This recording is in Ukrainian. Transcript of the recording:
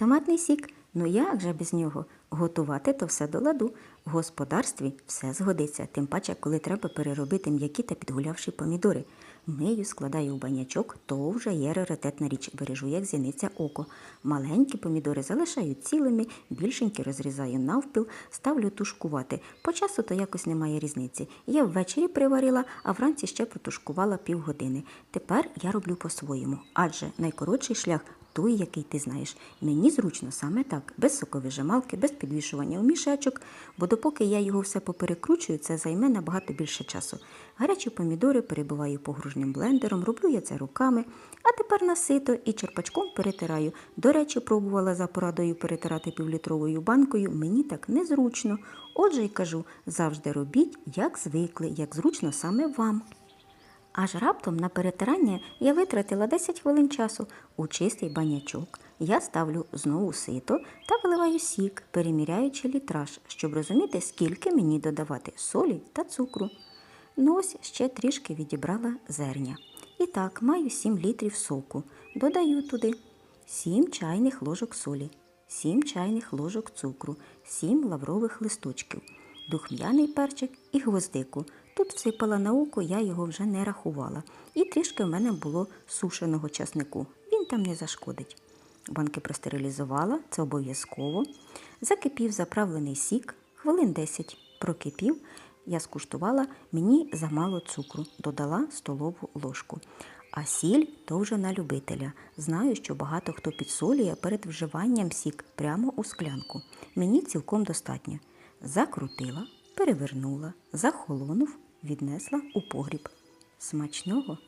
Томатний сік. Ну як же без нього? Готувати то все до ладу. В господарстві все згодиться, тим паче, коли треба переробити м'які та підгулявші помідори. Мию, складаю у банячок, то вже є раритетна річ, бережу як зіниця око. Маленькі помідори залишаю цілими, більшенькі розрізаю навпіл, ставлю тушкувати. По часу то якось немає різниці. Я ввечері приварила, а вранці ще протушкувала півгодини. Тепер я роблю по-своєму, адже найкоротший шлях той, який ти знаєш. Мені зручно саме так, без соковижималки, без підвішування у мішечок, бо допоки я його все поперекручую, це займе набагато більше часу. Гарячі помідори перебиваю погружним блендером, роблю я це руками, а тепер насито і черпачком перетираю. До речі, пробувала за порадою перетирати півлітровою банкою, мені так незручно. Отже й кажу, завжди робіть, як звикли, як зручно саме вам. Аж раптом на перетирання я витратила 10 хвилин часу у чистий банячок. Я ставлю знову сито та виливаю сік, переміряючи літраж, щоб розуміти, скільки мені додавати солі та цукру. Ну ось ще трішки відібрала зерня. І так, маю 7 літрів соку. Додаю туди 7 чайних ложок солі, 7 чайних ложок цукру, 7 лаврових листочків, духм'яний перчик і гвоздику. Тут всипала науку, я його вже не рахувала. І трішки в мене було сушеного часнику. Він там не зашкодить. Банки простерилізувала, це обов'язково. Закипів заправлений сік, хвилин 10 прокипів. Я скуштувала, мені замало цукру, додала столову ложку. А сіль то вже на любителя. Знаю, що багато хто підсолює перед вживанням сік прямо у склянку. Мені цілком достатньо. Закрутила, перевернула, захолонув, віднесла у погріб. Смачного